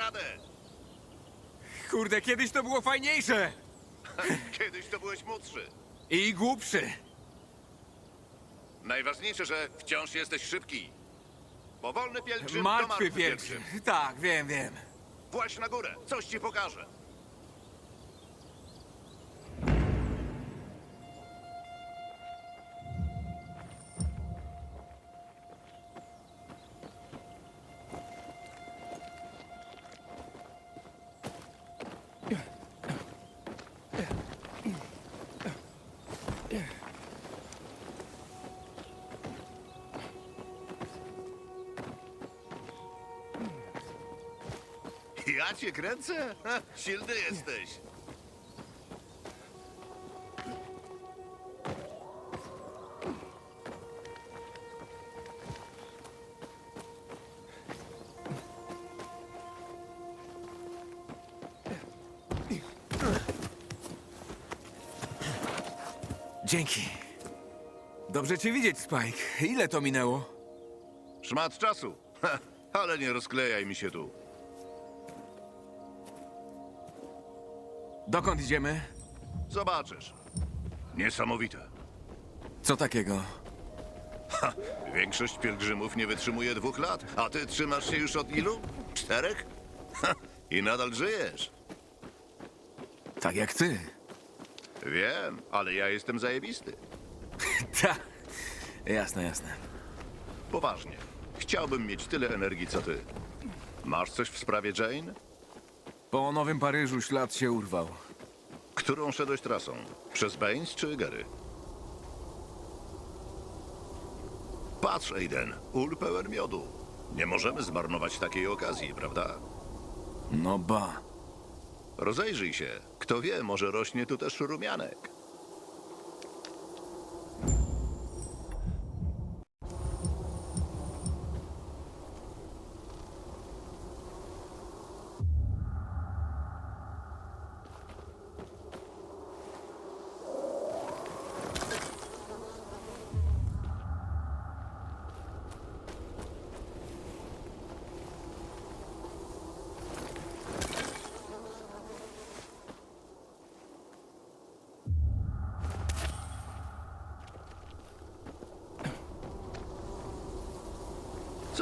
radę! Kurde, kiedyś to było fajniejsze! Kiedyś to byłeś młodszy. I głupszy. Najważniejsze, że wciąż jesteś szybki. Powolny pielgrzym to Martwy pielgrzym. Tak, wiem, wiem. Właź na górę, coś ci pokażę. Ja cię kręcę? Ha, silny jesteś. Dzięki. Dobrze cię widzieć, Spike. Ile to minęło? Szmat czasu. Ha, ale nie rozklejaj mi się tu. Dokąd idziemy? Zobaczysz. Niesamowite. Co takiego? Większość pielgrzymów nie wytrzymuje dwóch lat, a ty trzymasz się już od ilu? Czterech? Ha, I nadal żyjesz. Tak jak ty. Wiem, ale ja jestem zajebisty. Ta. Jasne, jasne. Poważnie. Chciałbym mieć tyle energii, co ty. Masz coś w sprawie Jane? Po Nowym Paryżu ślad się urwał. Którą szedłeś trasą? Przez Baines czy Gary? Patrz, Aiden, ul pełen miodu. Nie możemy zmarnować takiej okazji, prawda? No ba. Rozejrzyj się. Kto wie, może rośnie tu też rumianek.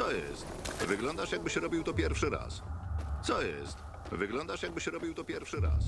Co jest? Wyglądasz jakbyś robił to pierwszy raz. Co jest? Wyglądasz jakbyś robił to pierwszy raz.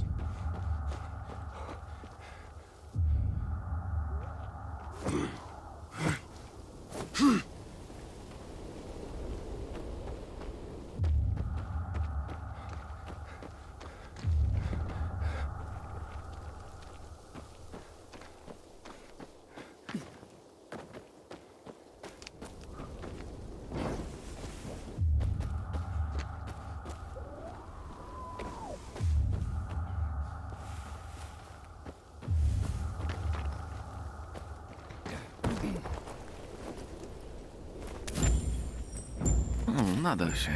Nada się.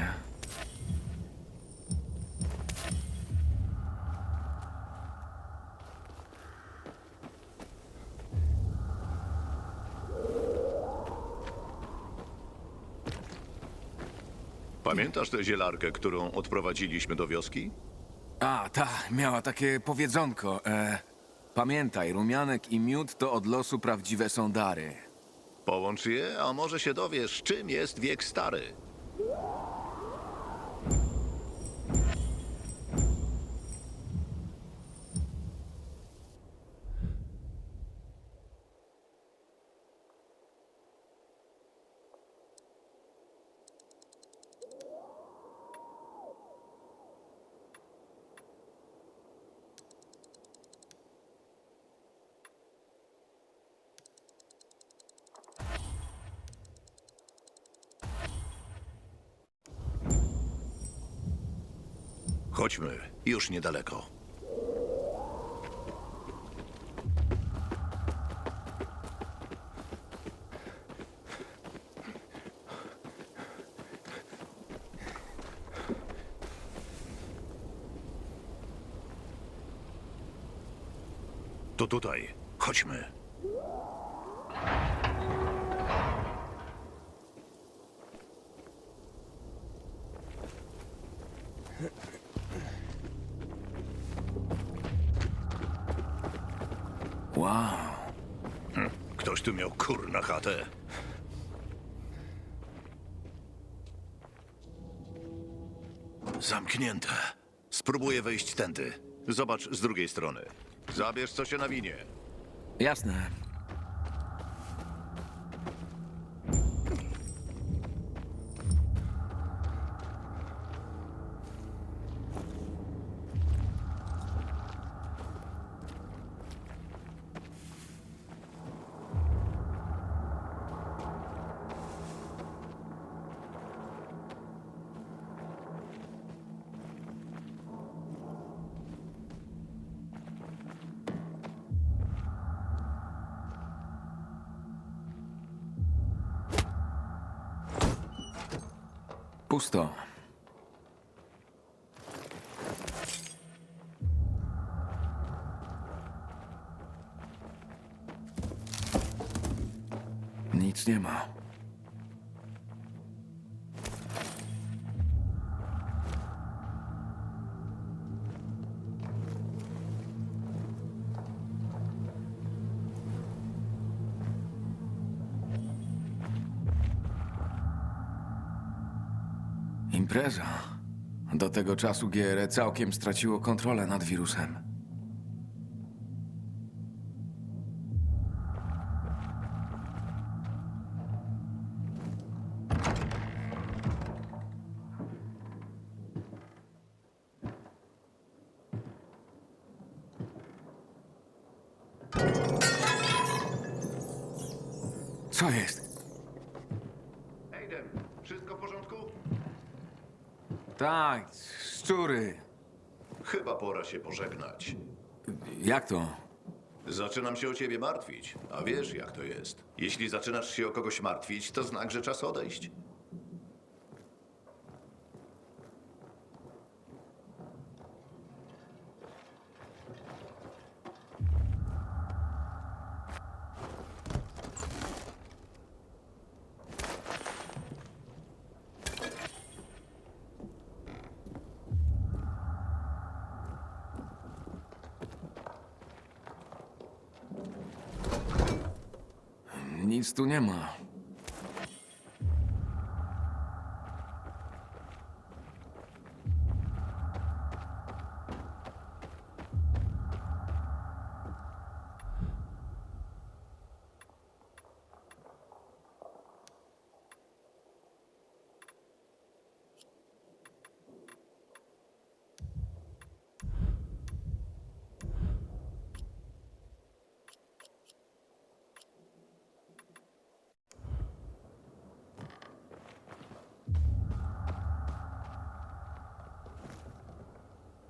Pamiętasz tę zielarkę, którą odprowadziliśmy do wioski? A, ta, miała takie powiedzonko. E, pamiętaj, rumianek i miód to od losu prawdziwe są dary. Połącz je, a może się dowiesz, czym jest wiek stary. Yeah. Chodźmy, już niedaleko. To tutaj. Chodźmy. Kur na chatę. Zamknięte. Spróbuję wejść tędy. Zobacz z drugiej strony. Zabierz co się nawinie. Jasne. Pusto. Impreza. Do tego czasu GRE całkiem straciło kontrolę nad wirusem. Jak to? Zaczynam się o ciebie martwić, a wiesz jak to jest. Jeśli zaczynasz się o kogoś martwić, to znak, że czas odejść. Nic tu nie ma.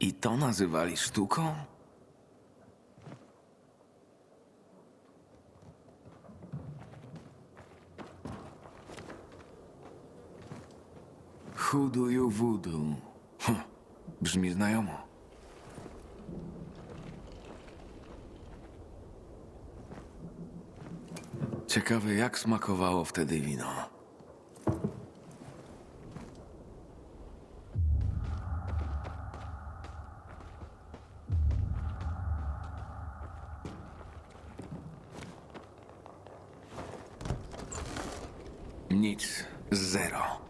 I to nazywali sztuką? Huduju wudu. Brzmi znajomo. Ciekawe, jak smakowało wtedy wino. Nic. Zero.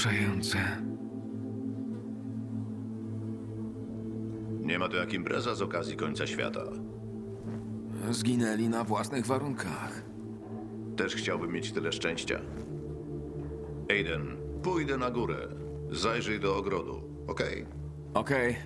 Wzruszające. Nie ma tu jak impreza z okazji końca świata. Zginęli na własnych warunkach. Też chciałbym mieć tyle szczęścia. Aiden, pójdę na górę. Zajrzyj do ogrodu, okej? Okej.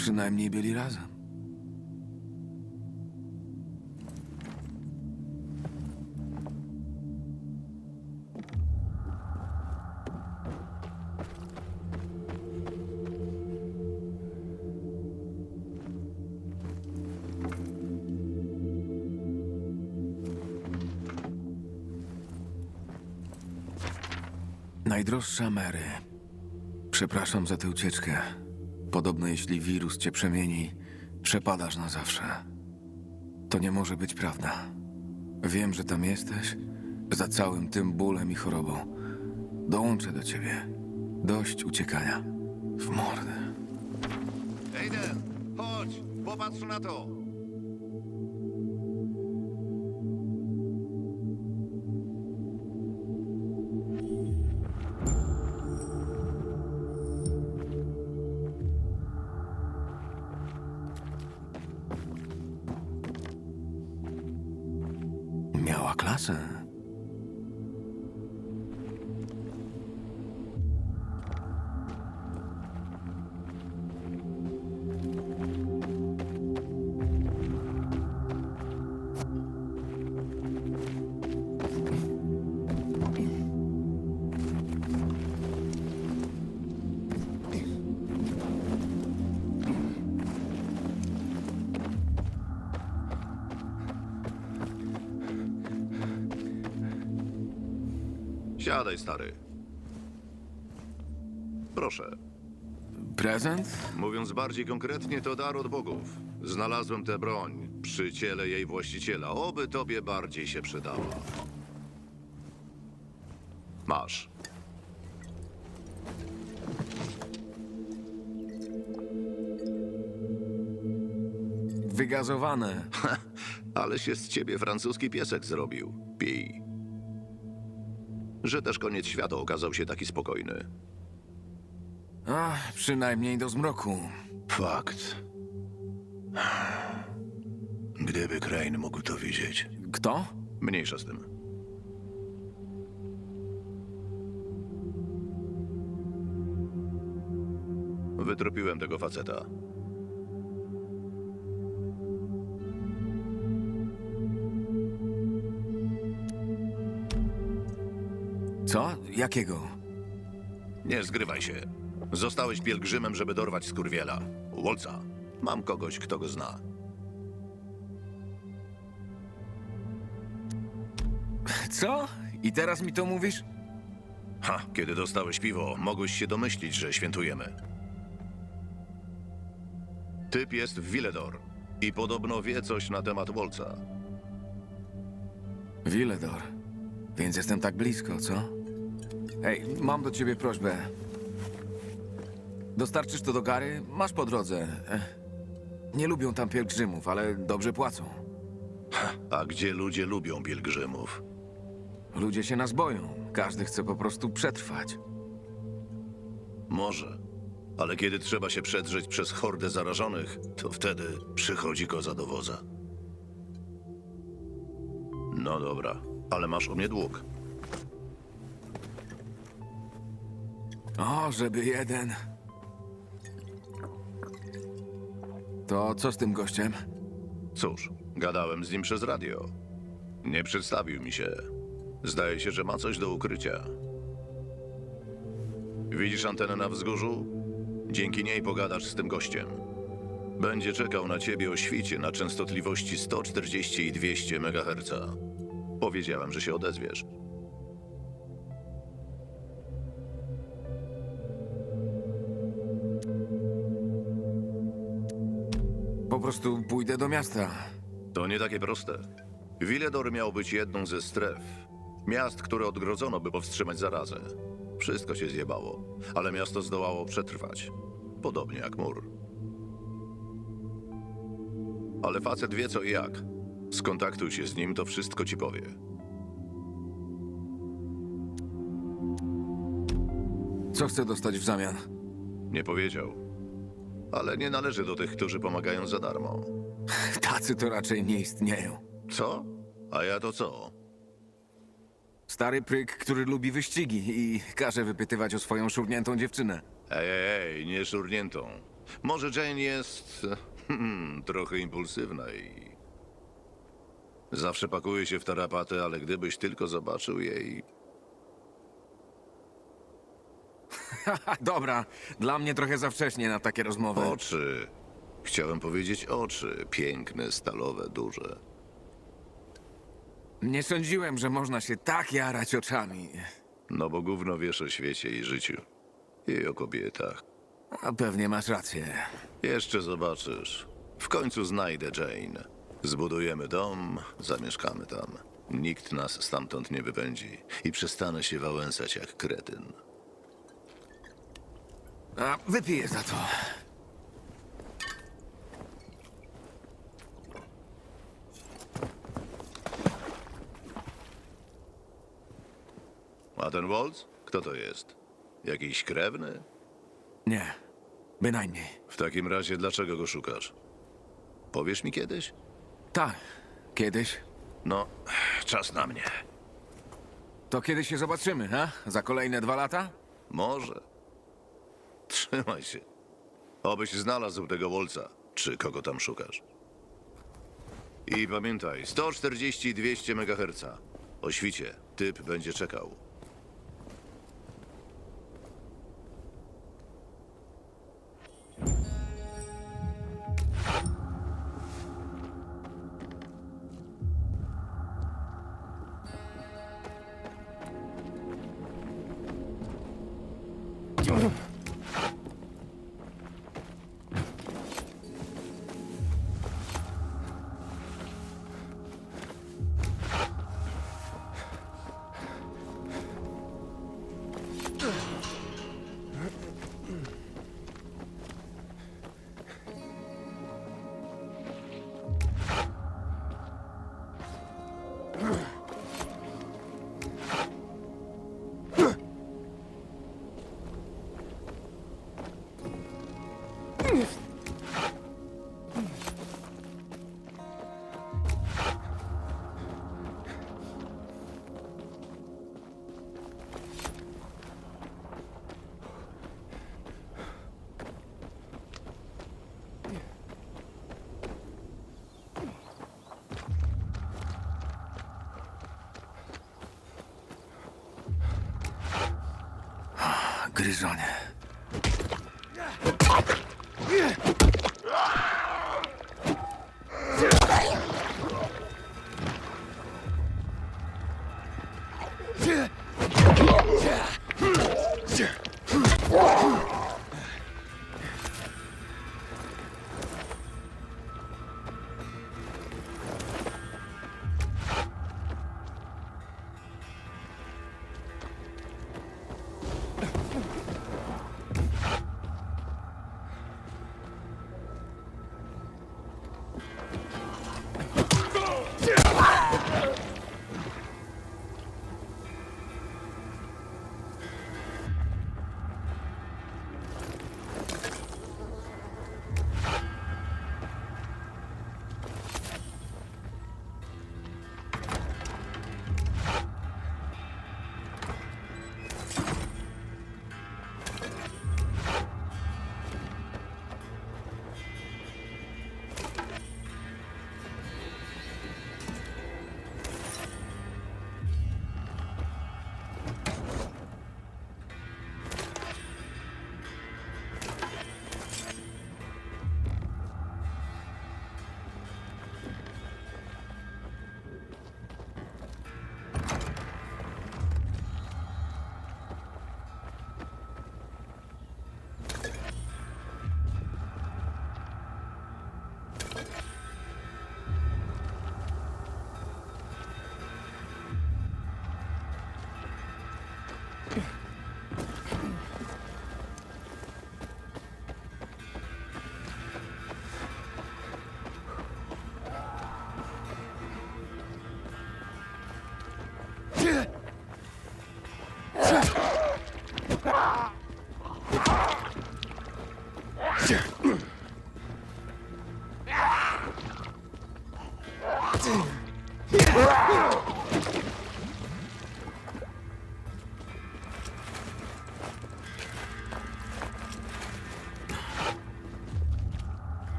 Przynajmniej byli razem. Najdroższa Mary. Przepraszam za tę ucieczkę. Podobno jeśli wirus cię przemieni, przepadasz na zawsze. To nie może być prawda. Wiem, że tam jesteś, za całym tym bólem i chorobą. Dołączę do ciebie. Dość uciekania. W mordę. Aiden, chodź, popatrz na to! Siadaj, stary. Proszę. Prezent? Mówiąc bardziej konkretnie, to dar od bogów. Znalazłem tę broń przy ciele jej właściciela. Oby tobie bardziej się przydała. Masz. Wygazowane. Ale się z ciebie francuski piesek zrobił. Pij. Że też koniec świata okazał się taki spokojny. Ach, przynajmniej do zmroku. Fakt. Gdyby Crane mógł to widzieć. Kto? Mniejsza z tym. Wytropiłem tego faceta. Jakiego? Nie zgrywaj się. Zostałeś pielgrzymem, żeby dorwać skurwiela. Wolca. Mam kogoś, kto go zna. Co? I teraz mi to mówisz? Ha, kiedy dostałeś piwo, mogłeś się domyślić, że świętujemy. Typ jest w Villedor i podobno wie coś na temat Wolca. Villedor. Więc jestem tak blisko, co? Hej, mam do ciebie prośbę. Dostarczysz to do Gary? Masz po drodze. Ech. Nie lubią tam pielgrzymów, ale dobrze płacą. A gdzie ludzie lubią pielgrzymów? Ludzie się nas boją. Każdy chce po prostu przetrwać. Może. Ale kiedy trzeba się przedrzeć przez hordę zarażonych, to wtedy przychodzi koza do woza. No dobra, ale masz o mnie dług. O, żeby jeden. To co z tym gościem? Cóż, gadałem z nim przez radio. Nie przedstawił mi się. Zdaje się, że ma coś do ukrycia. Widzisz antenę na wzgórzu? Dzięki niej pogadasz z tym gościem. Będzie czekał na ciebie o świcie na częstotliwości 140 i 200 MHz. Powiedziałem, że się odezwiesz. Prostu pójdę do miasta. To nie takie proste. Villedor miał być jedną ze stref. Miast, które odgrodzono, by powstrzymać zarazę. Wszystko się zjebało, ale miasto zdołało przetrwać. Podobnie jak mur. Ale facet wie co i jak. Skontaktuj się z nim, to wszystko ci powie. Co chcę dostać w zamian? Nie powiedział. Ale nie należy do tych, którzy pomagają za darmo. Tacy to raczej nie istnieją. Co? A ja to co? Stary pryk, który lubi wyścigi i każe wypytywać o swoją szurniętą dziewczynę. Ej, ej, ej, nie szurniętą. Może Jane jest hmm, trochę impulsywna i... Zawsze pakuje się w tarapaty, ale gdybyś tylko zobaczył jej... dobra, dla mnie trochę za wcześnie na takie rozmowy. Oczy. Chciałem powiedzieć oczy. Piękne, stalowe, duże. Nie sądziłem, że można się tak jarać oczami. No bo gówno wiesz o świecie i życiu. I o kobietach. A pewnie masz rację. Jeszcze zobaczysz. W końcu znajdę Jane. Zbudujemy dom, zamieszkamy tam. Nikt nas stamtąd nie wypędzi i przestanę się wałęsać jak kretyn. A wypiję za to. A ten Waltz? Kto to jest? Jakiś krewny? Nie, bynajmniej. W takim razie dlaczego go szukasz? Powiesz mi kiedyś? Tak, kiedyś. No, czas na mnie. To kiedy się zobaczymy, ha? Za kolejne dwa lata? Może. Trzymaj się. Obyś znalazł tego Wolca, czy kogo tam szukasz. I pamiętaj, 140 i 200 MHz. O świcie, typ będzie czekał. Gryzonie. Victor.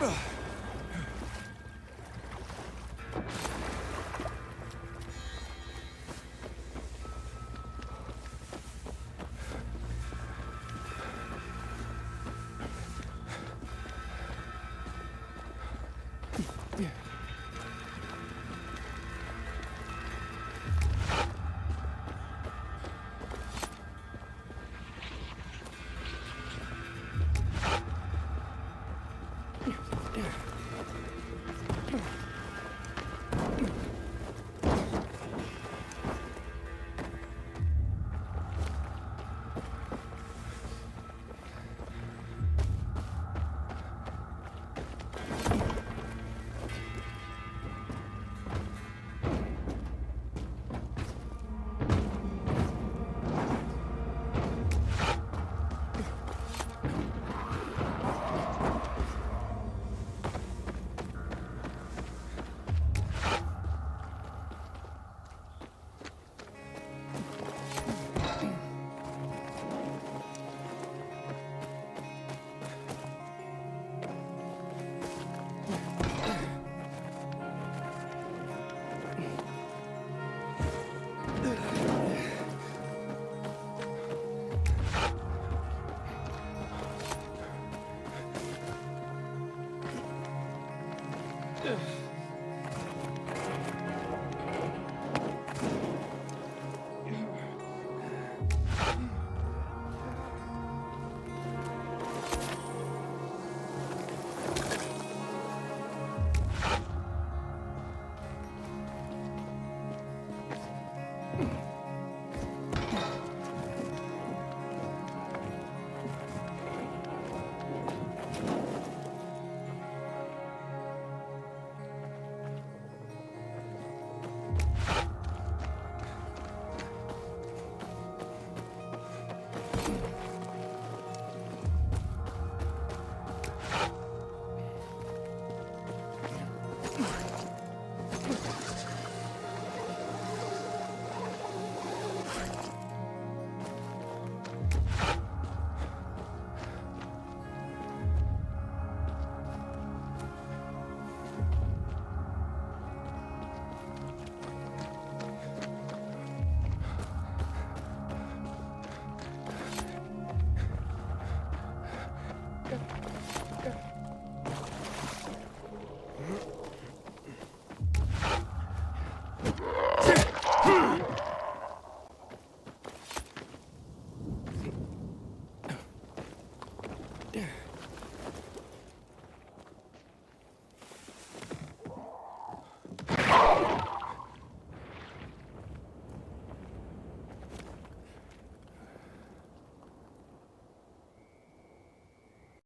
Ugh.